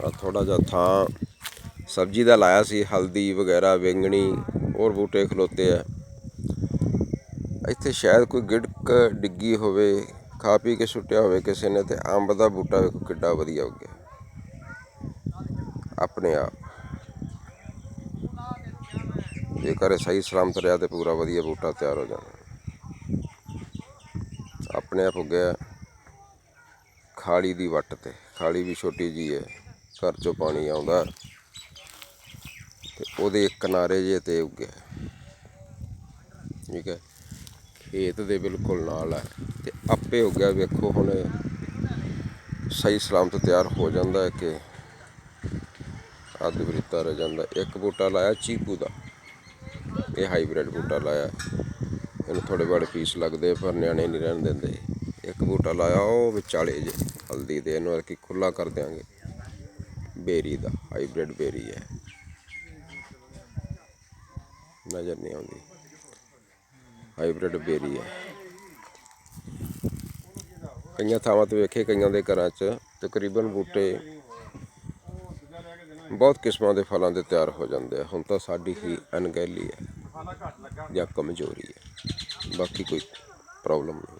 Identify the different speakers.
Speaker 1: ਆ ਥੋੜਾ ਜਿਹਾ ਥਾਂ ਸਬਜ਼ੀ ਦਾ ਲਾਇਆ ਸੀ, ਹਲਦੀ ਵਗੈਰਾ ਬੈਂਗਣੀ ਹੋਰ ਬੂਟੇ ਖਲੋਤੇ ਆ। ਇੱਥੇ ਸ਼ਾਇਦ ਕੋਈ ਗਿੜਕ ਡਿੱਗੀ ਹੋਵੇ, ਖਾ ਪੀ ਕੇ ਸੁੱਟਿਆ ਹੋਵੇ ਕਿਸੇ ਨੇ ਤੇ ਅੰਬ ਦਾ ਬੂਟਾ ਵੇਖੋ ਕਿੱਡਾ ਵਧੀਆ ਹੋ ਗਿਆ। ਆਪਣੇ ਆਪ। ਜੇ ਕਰੇ ਸਹੀ ਸਲਾਮਤ ਰਿਹਾ ਤੇ ਪੂਰਾ ਵਧੀਆ ਬੂਟਾ ਤਿਆਰ ਹੋ ਜਾਣਾ। ਆਪਣੇ ਆਪ ਹੋ ਗਿਆ ਖਾਲੀ ਦੀ ਵੱਟ ਤੇ, ਖਾਲੀ ਵੀ ਛੋਟੀ ਜੀ ਹੈ। ਘਰ ਚੋਂ ਪਾਣੀ ਆਉਂਦਾ ਤੇ ਉਹਦੇ ਇੱਕ ਕਿਨਾਰੇ ਜੇ ਤੇ ਉੱਗਿਆ ਠੀਕ ਹੈ? ਖੇਤ ਦੇ ਬਿਲਕੁਲ ਨਾਲ ਹੈ ਤੇ ਆਪੇ ਹੋ ਗਿਆ ਵੇਖੋ ਹੁਣ ਸਹੀ ਸਲਾਮਤ ਤਿਆਰ ਹੋ ਜਾਂਦਾ ਹੈ ਕਿ ਅੱਧ ਬਰੀਤਾ ਰਹਿ ਜਾਂਦਾ ਇੱਕ ਬੂਟਾ ਲਾਇਆ ਚੀਕੂ ਦਾ, ਇਹ ਹਾਈਬ੍ਰਿਡ ਬੂਟਾ ਲਾਇਆ ਇਹਨੂੰ ਥੋੜੇ ਬੜੇ ਪੀਸ ਲੱਗਦੇ ਪਰ ਨਿਆਣੇ ਨਹੀਂ ਰਹਿਣ ਦਿੰਦੇ। ਇੱਕ ਬੂਟਾ ਲਾਇਆ, ਉਹ ਵਿਚਾਲੇ ਜੇ ਹਲਦੀ ਦੇ। ਇਹਨੂੰ ਕਿ ਖੁੱਲਾ ਕਰ ਦਿਆਂਗੇ। ਬੇਰੀ ਦਾ, ਹਾਈਬ੍ਰਿਡ ਬੇਰੀ ਹੈ। ਨਜ਼ਰ ਨਹੀਂ ਆਉਂਦੀ। ਹਾਈਬ੍ਰਿਡ ਬੇਰੀ ਹੈ। ਕਈਆਂ ਥਾਵਾਂ ਤੇ ਵੇਖੇ, ਕਈਆਂ ਦੇ ਘਰਾਂ 'ਚ ਤਕਰੀਬਨ ਬੂਟੇ ਬਹੁਤ ਕਿਸਮਾਂ ਦੇ ਫਲਾਂ ਦੇ ਤਿਆਰ ਹੋ ਜਾਂਦੇ ਆ। ਹੁਣ ਤਾਂ ਸਾਡੀ ਹੀ ਅਣਗਹਿਲੀ ਹੈ ਜਾਂ ਕਮਜ਼ੋਰੀ ਹੈ। ਬਾਕੀ ਕੋਈ ਪ੍ਰੋਬਲਮ ਨਹੀਂ।